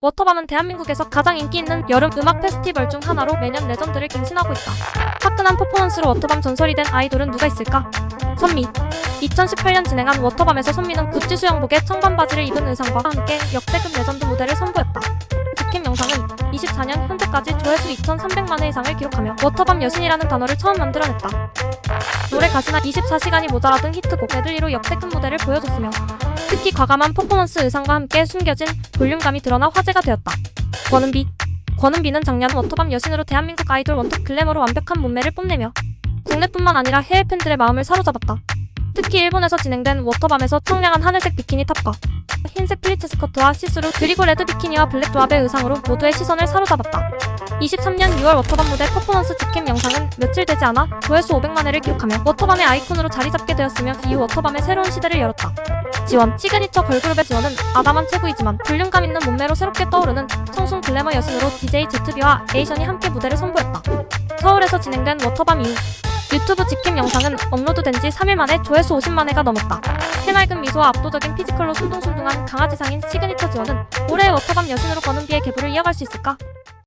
워터밤은 대한민국에서 가장 인기 있는 여름 음악 페스티벌 중 하나로 매년 레전드를 갱신하고 있다. 화끈한 퍼포먼스로 워터밤 전설이 된 아이돌은 누가 있을까? 선미. 2018년 진행한 워터밤에서 선미는 구찌 수영복에 청반 바지를 입은 의상과 함께 역대급 레전드 무대를 선보였다. 직캠 영상은 24년 현재까지 조회수 2,300만 회 이상을 기록하며 워터밤 여신이라는 단어를 처음 만들어냈다. 노래 가수나 24시간이 모자라 등 히트곡 메들리로 역대급 무대를 보여줬으며 특히 과감한 퍼포먼스 의상과 함께 숨겨진 볼륨감이 드러나 화제가 되었다. 권은비 권은비는 작년 워터밤 여신으로 대한민국 아이돌 원톱 글래머로 완벽한 몸매를 뽐내며 국내뿐만 아니라 해외 팬들의 마음을 사로잡았다. 특히 일본에서 진행된 워터밤에서 청량한 하늘색 비키니 탑과 흰색 플리츠 스커트와 시스루 그리고 레드 비키니와 블랙 조합의 의상으로 모두의 시선을 사로잡았다. 23년 6월 워터밤 무대 퍼포먼스 직캠 영상은 며칠 되지 않아 조회수 500만 회를 기록하며 워터밤의 아이콘으로 자리 잡게 되었으며 이후 워터밤의 새로운 시대를 열었다. 지원, 시그니처 걸그룹의 지원은 아담한 체구이지만 볼륨감 있는 몸매로 새롭게 떠오르는 청순 글래머 여신으로 DJ ZB와 에이션이 함께 무대를 선보였다. 서울에서 진행된 워터밤 이후 유튜브 직캠 영상은 업로드된 지 3일 만에 조회수 50만 회가 넘었다. 해맑은 미소와 압도적인 피지컬로 순둥순둥한 강아지상인 시그니처 지원은 올해의 워터밤 여신으로 거는 비의 계보를 이어갈 수 있을까?